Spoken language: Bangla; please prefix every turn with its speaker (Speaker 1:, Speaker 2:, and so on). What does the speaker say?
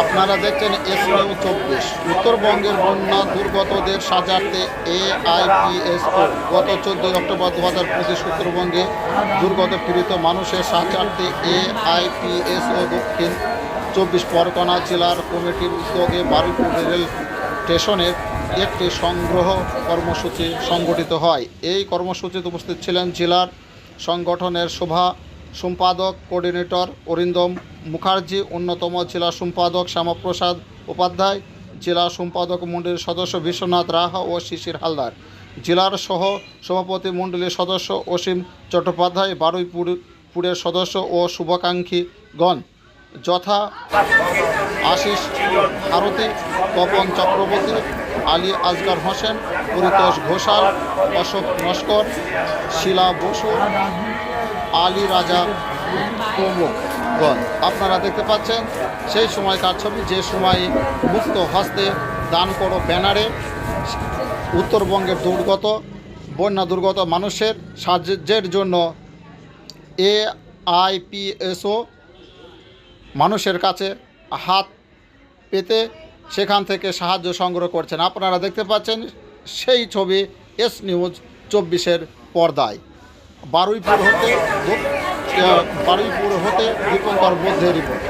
Speaker 1: আপনারা দেখছেন এসইউ চব্বিশ। উত্তরবঙ্গের বন্যা দুর্গতদের সাজাতে এআইপিএসও। গত চোদ্দোই অক্টোবর দু হাজার পঁচিশ উত্তরবঙ্গে দুর্গত পীড়িত মানুষের সাজাতে এআইপিএসও দক্ষিণ চব্বিশ পরগনা জেলার কমিটির উদ্যোগে বারুইপুর রেল স্টেশনের একটি সংগ্রহ কর্মসূচি সংগঠিত হয়। এই কর্মসূচিতে উপস্থিত ছিলেন জেলার সংগঠনের শোভা সম্পাদক, কোঅর্ডিনেটর অরিন্দম মুখার্জি, অন্যতম জেলা সম্পাদক শ্যামাপ্রসাদ উপাধ্যায়, জেলা সম্পাদক মণ্ডলীর সদস্য বিশ্বনাথ রাহা ও শিশির হালদার। জেলার সহ সভাপতি মণ্ডলীর সদস্য অসীম চট্টোপাধ্যায়, বারুইপুর পুরের সদস্য ও শুভাকাঙ্ক্ষীগণ যথা আশিস ভারতী তপন চক্রবর্তী, আলী আজগর হোসেন, পরিতোষ ঘোষাল, অশোক নস্কর, শিলা বসু। আলী রাজা প্রমুখগণ আপনারা দেখতে পাচ্ছেন, সেই সময়কার ছবি, যে সময় মুক্ত হস্তে দান করো ব্যানারে, উত্তরবঙ্গের দুর্গত, বন্যা দুর্গত মানুষের সাহায্যের জন্য এ আইপিএসও মানুষের কাছে হাত পেতে সেখান থেকে সাহায্য সংগ্রহ করছেন। আপনারা দেখতে পাচ্ছেন, সেই ছবি এস নিউজ চব্বিশের পর্দায়। বারুইপুর হতে বারুইপুর হতে দীপঙ্কর মধ্যে রিপোর্ট।